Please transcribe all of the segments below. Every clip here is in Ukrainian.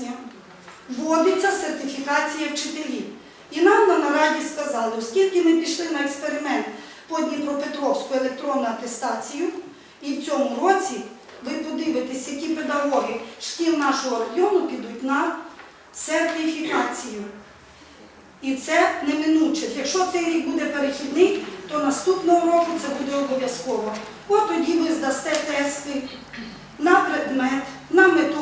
вересня вводиться сертифікація вчителів. І нам на нараді сказали, оскільки ми пішли на експеримент по Дніпропетровську електронну атестацію, і в цьому році ви подивитесь, які педагоги шкіл нашого району підуть на сертифікацію. І це неминуче. Якщо цей рік буде перехідний, то наступного року це буде обов'язково. От тоді ви здасте тести на предмет, на самі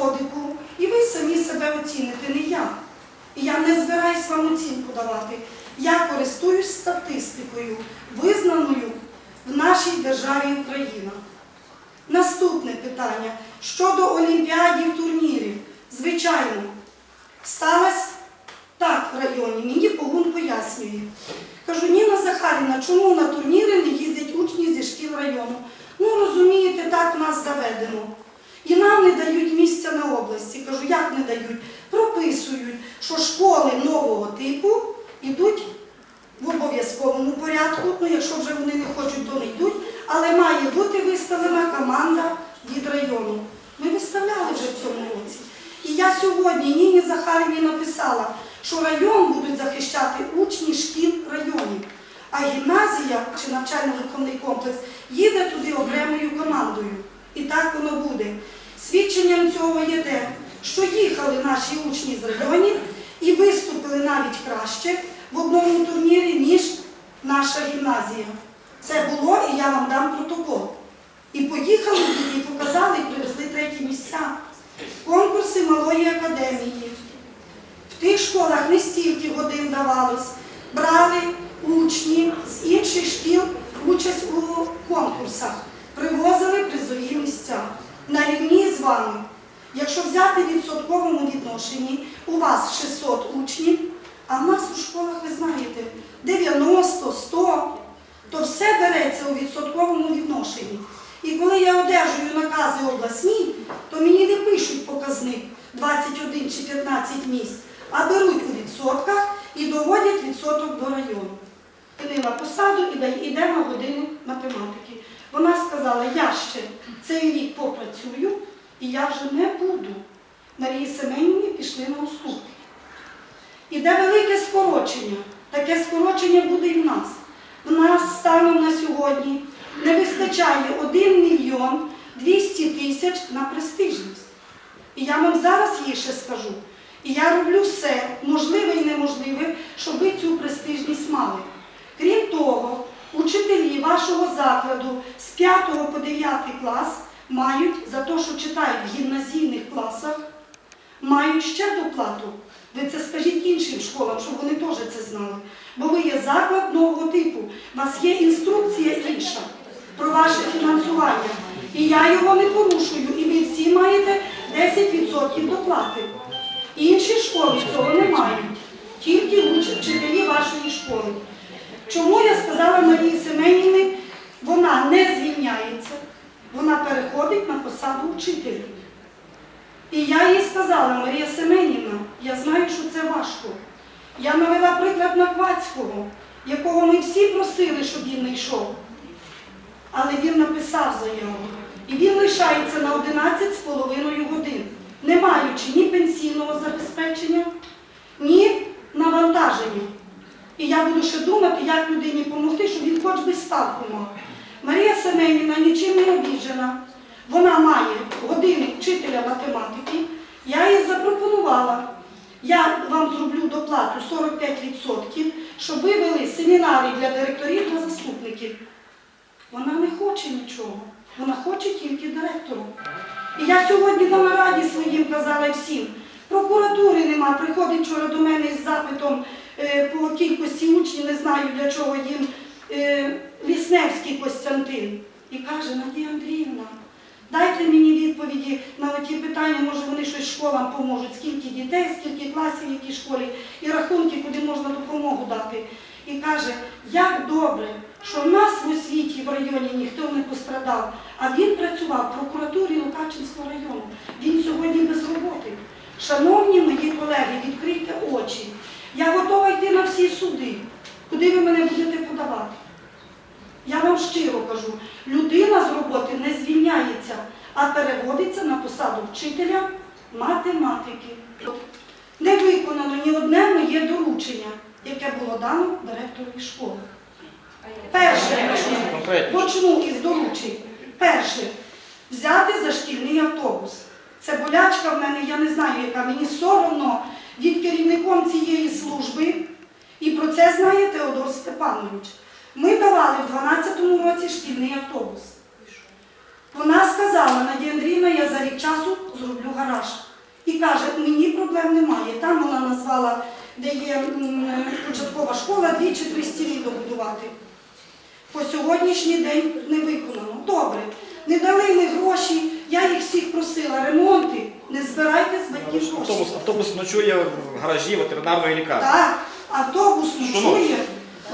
себе оціните, не я. І я не збираюсь вам оцінку давати. Я користуюсь статистикою, визнаною в нашій державі Україна. Наступне питання щодо олімпіадів, турнірів. Звичайно, сталося так в районі. Мені Погун пояснює. Кажу, Ніна Захарівна, чому на турніри не їздять учні зі шкіл району? Ну, розумієте, так нас заведено. І нам не дають місця на області. Кажу, як не дають? Прописують, що школи нового типу йдуть в обов'язковому порядку. Ну, якщо вже вони не хочуть, то не йдуть. Але має бути виставлена команда від району. Ми виставляли вже в цьому році. І я сьогодні Ніні Захарівні написала, що район будуть захищати учні шкіл районів. А гімназія чи навчально-виховний комплекс їде туди окремою командою. І так воно буде. Свідченням цього є те, що їхали наші учні з районів і виступили навіть краще в одному турнірі, ніж наша гімназія. Це було, і я вам дам протокол. І поїхали і показали, і привезли треті місця. Конкурси малої академії. В тих школах не стільки годин давалось. Брали учні з інших шкіл участь у конкурсах, привозили призові місця на рівні з вами. Якщо взяти в відсотковому відношенні, у вас 600 учнів, а в нас у школах, ви знаєте, 90, 100, то все береться у відсотковому відношенні. І коли я одержую накази обласні, то мені не пишуть показник 21 чи 15 місць, а беруть у відсотках і доводять відсоток до району. На посаду і іде на годину математики. Вона сказала, я ще цей рік попрацюю і я вже не буду. Марії Семенівні пішли на уступки. Іде велике скорочення. Таке скорочення буде і в нас. В нас станом на сьогодні не вистачає 1 мільйон 200 тисяч на престижність. І я вам зараз її ще скажу. І я роблю все, можливе і неможливе, щоб ви цю престижність мали. Крім того, учителі вашого закладу з 5 по 9 клас мають за те, що читають в гімназійних класах, мають ще доплату. Ви це скажіть іншим школам, щоб вони теж це знали. Бо ви є заклад нового типу. У вас є інструкція інша про ваше фінансування. І я його не порушую. І ви всі маєте 10% доплати. Інші школи цього не мають. Тільки вчителі вашої школи. Чому я сказала Марії Семенівні, вона не звільняється, вона переходить на посаду вчителя. І я їй сказала, Марія Семенівна, я знаю, що це важко. Я навела приклад Наквацького, якого ми всі просили, щоб він не йшов. Але він написав заяву. І він лишається на 11,5 годин, не маючи ні пенсійного забезпечення, ні навантаження. І я буду ще думати, як людині допомогти, щоб він хоч би ставку мав. Марія Семенівна нічим не обіджена. Вона має години вчителя математики. Я їй запропонувала. Я вам зроблю доплату 45%, щоб ви вели семінари для директорів та заступників. Вона не хоче нічого. Вона хоче тільки директору. І я сьогодні на нараді своїм казала всім. Прокуратури нема. Приходить вчора до мене із запитом по кількості учнів, не знаю для чого їм е, Лісневський Костянтин. І каже, Надія Андріївна, дайте мені відповіді на ті питання, може вони щось школам поможуть, скільки дітей, скільки класів, в школі, і рахунки, куди можна допомогу дати. І каже, як добре, що в нас в освіті в районі ніхто не пострадав, а він працював в прокуратурі Лукачинського району. Він сьогодні без роботи. Шановні мої колеги, відкрийте очі. Я готова йти на всі суди. Куди ви мене будете подавати? Я вам щиро кажу, людина з роботи не звільняється, а переводиться на посаду вчителя математики. Не виконано ні одне моє доручення, яке було дано директорові школи. Перше, почну із доручень. Перше, взяти за шкільний автобус. Це болячка в мене, я не знаю, яка мені соромно від керівником цієї служби. І про це знає Теодор Степанович. Ми давали в 12-му році шкільний автобус. Вона сказала, Надія Андріївна, я за рік часу зроблю гараж. І каже, мені проблем немає. Там вона назвала, де є початкова школа, дві чи три стіни добудувати. По сьогоднішній день не виконано. Добре. Не дали ми гроші, я їх всіх просила, ремонти, не збирайте з батьків гроші. Автобус, автобус ночує в гаражі ветеринарної лікарні. Так, автобус ночує.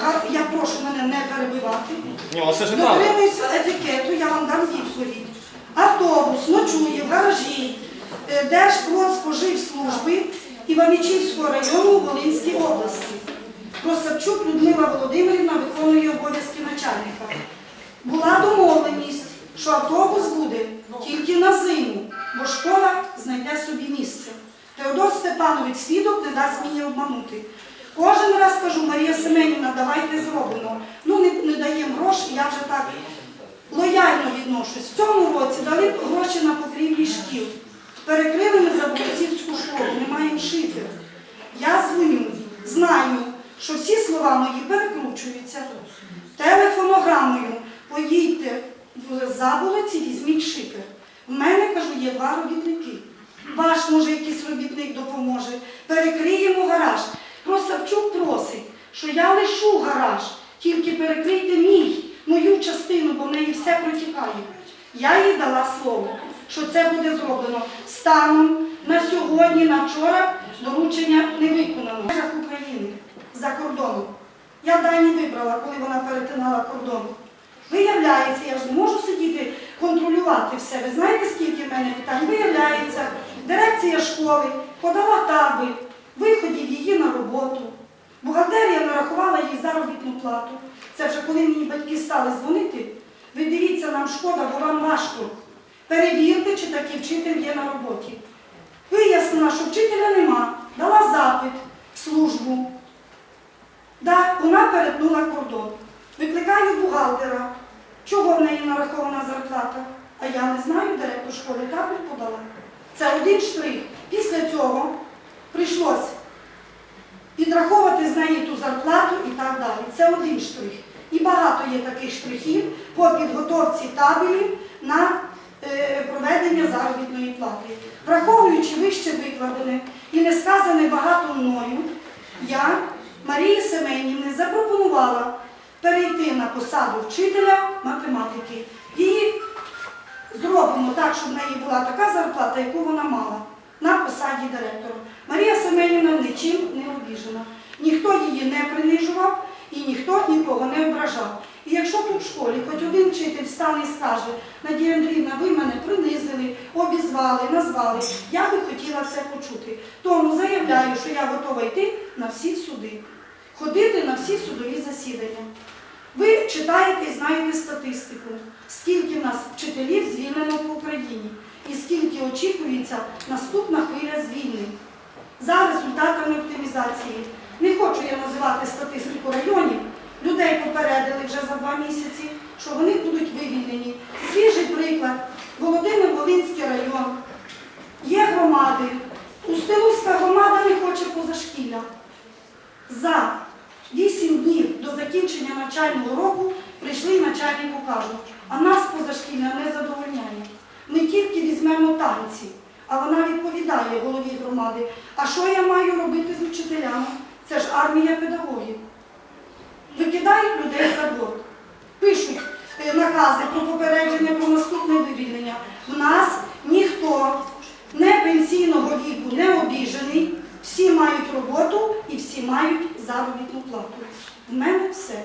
А Я прошу мене не перебивати. Ні, але це ж неправда. Дотримуюся етикету, я вам дам відповідь. Автобус ночує в гаражі е, Держпродспоживслужби Іваничівського району Волинській області. Просапчук Людмила Володимирівна виконує обов'язки начальника. Була домовленість, що автобус буде тільки на зиму, бо школа знайде собі місце. Теодор Степанович свідок не дасть мені обманути. Кожен раз кажу, Марія Семенівна, давайте зробимо. Ну, не, не даємо гроші, я вже так лояльно відношусь. В цьому році дали гроші на покрівлі шкіл. Перекрили ми Заборцівську школу, не маємо шифер. Я дзвоню, знаю, що всі слова мої перекручуються. Телефонограмою поїдьте в заболоці, візьміть шифер. В мене, кажу, є два робітники. Ваш, може, якийсь робітник допоможе. Перекриємо гараж. Просавчук просить, що я лишу гараж, тільки перекрийте мій, мою частину, бо в неї все протікає. Я їй дала слово, що це буде зроблено станом на сьогодні, на вчора доручення не виконано. В України за кордоном. Я Дані вибрала, коли вона перетинала кордон. Виявляється, я ж не можу сидіти контролювати все. Ви знаєте, скільки в мене питань? Виявляється, дирекція школи подала таби, виходів її на роботу. Бухгалтерія нарахувала їй заробітну плату. Це вже коли мені батьки стали дзвонити. Ви дивіться, нам шкода, бо вам важко. Перевірте, чи такий вчитель є на роботі. Вияснила, що вчителя нема, дала запит в службу. Да, вона перетнула кордон. Викликаю бухгалтера. Чого в неї нарахована зарплата? А я не знаю, директор школи табель подала. Це один штрих. Після цього прийшлося підраховувати з неї ту зарплату і так далі. Це один штрих. І багато є таких штрихів по підготовці табелів на е, проведення заробітної плати. Враховуючи вище викладене і не сказане багато мною, я Марії Семенівни запропонувала перейти на посаду вчителя математики. Її зробимо так, щоб в неї була така зарплата, яку вона мала на посаді директора. Марія Семенівна нічим не обіжена. Ніхто її не принижував і ніхто нікого не ображав. І якщо тут в школі хоч один вчитель стане і скаже, Надія Андріївна, ви мене принизили, обізвали, назвали, я би хотіла це почути. Тому заявляю, що я готова йти на всі суди, ходити на всі судові засідання. Ви читаєте і знаєте статистику, скільки нас вчителів звільнено по Україні і скільки очікується наступна хочу статистику районів. Людей попередили вже за два місяці, що вони будуть вивільнені. Свіжий приклад. Володимир Волинський район. Є громади. Устилузька громада не хоче позашкілля. За 8 днів до закінчення навчального року прийшли начальнику кажуть, а нас позашкілля не задовольняє. Ми тільки візьмемо танці. А вона відповідає голові громади, а що я маю робити з учителями? Це ж армія педагогів. Викидають людей за борт. Пишуть е, накази про попередження про наступне вивільнення. У нас ніхто не пенсійного віку не обіжений, всі мають роботу і всі мають заробітну плату. В мене все.